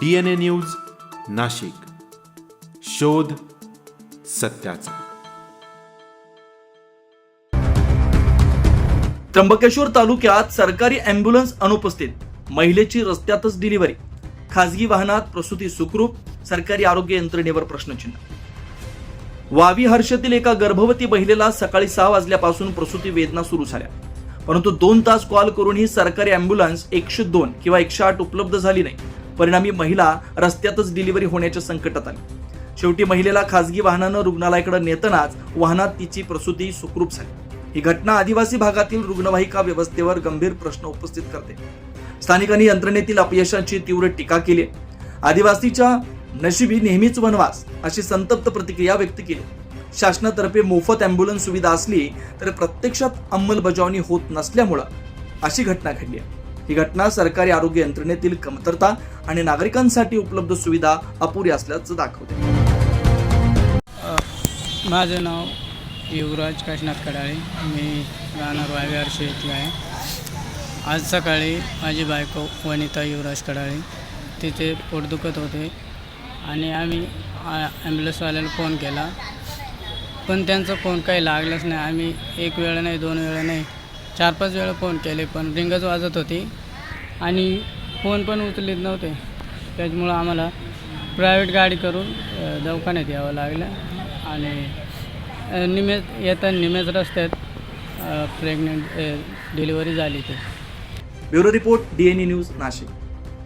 D N A news Nashik. शोध सत्याचा. त्र्यंबकेश्वर तालुक्यात सरकारी अँब्युलन्स अनुपस्थित. महिलेची रस्त्यातच डिलिव्हरी. खासगी वाहनात प्रसूती सुखरूप सरकारी आरोग्य यंत्रणेवर प्रश्नचिन्ह. वावी हर्षतील एका गर्भवती महिलेला सकाळी सहा वाजल्यापासून प्रसूती वेदना सुरू झाल्या. परंतु दोन तास कॉल करूनही सरकारी अँब्युलन्स एकशे दोन किंवा एकशे आठ उपलब्ध झाली नाही. परिणामी महिला रस्त्यातच डिलिव्हरी होण्याच्या संकटात आली. शेवटी महिलेला खासगी वाहनानं रुग्णालयाकडे नेतानाच वाहनात तिची प्रसूती सुखरूप झाली. ही घटना आदिवासी भागातील रुग्णवाहिका व्यवस्थेवर गंभीर प्रश्न उपस्थित करते. स्थानिकांनी यंत्रणेतील अपयशाची तीव्र टीका केली आदिवासीच्या नशिबी नेहमीच वनवास अशी संतप्त प्रतिक्रिया व्यक्त केली शासनातर्फे मोफत अँब्युलन्स सुविधा असली तर प्रत्यक्षात अंमलबजावणी होत नसल्यामुळं अशी घटना घडली आहे. ही घटना सरकारी आरोग्य यंत्रणेतील कमतरता आणि नागरिकांसाठी उपलब्ध सुविधा अपुरी असल्याचं दाखवते. माझं नाव युवराज काशीनाथ कडाळे. मी राहणार वावे हर्ष येथील आहे. आज सकाळी माझी बायको वनिता युवराज कडाळे. तिथे पोट दुखत होते आणि आम्ही ॲम्ब्युलन्सवाल्याला फोन केला. पण त्यांचा फोन काही लागलाच नाही. आम्ही एक वेळा नाही दोन वेळा नाही चार पाच वेळा फोन केले पण रिंगच वाजत होती आणि फोन पण उचलीत नव्हते. त्याच्यामुळं आम्हाला प्रायव्हेट गाडी करून दवाखान्यात यावं लागलं आणि निमेज येताना निमेज रस्त्यात प्रेग्नेंट डिलिव्हरी झाली ते. Bureau report E news Nashik.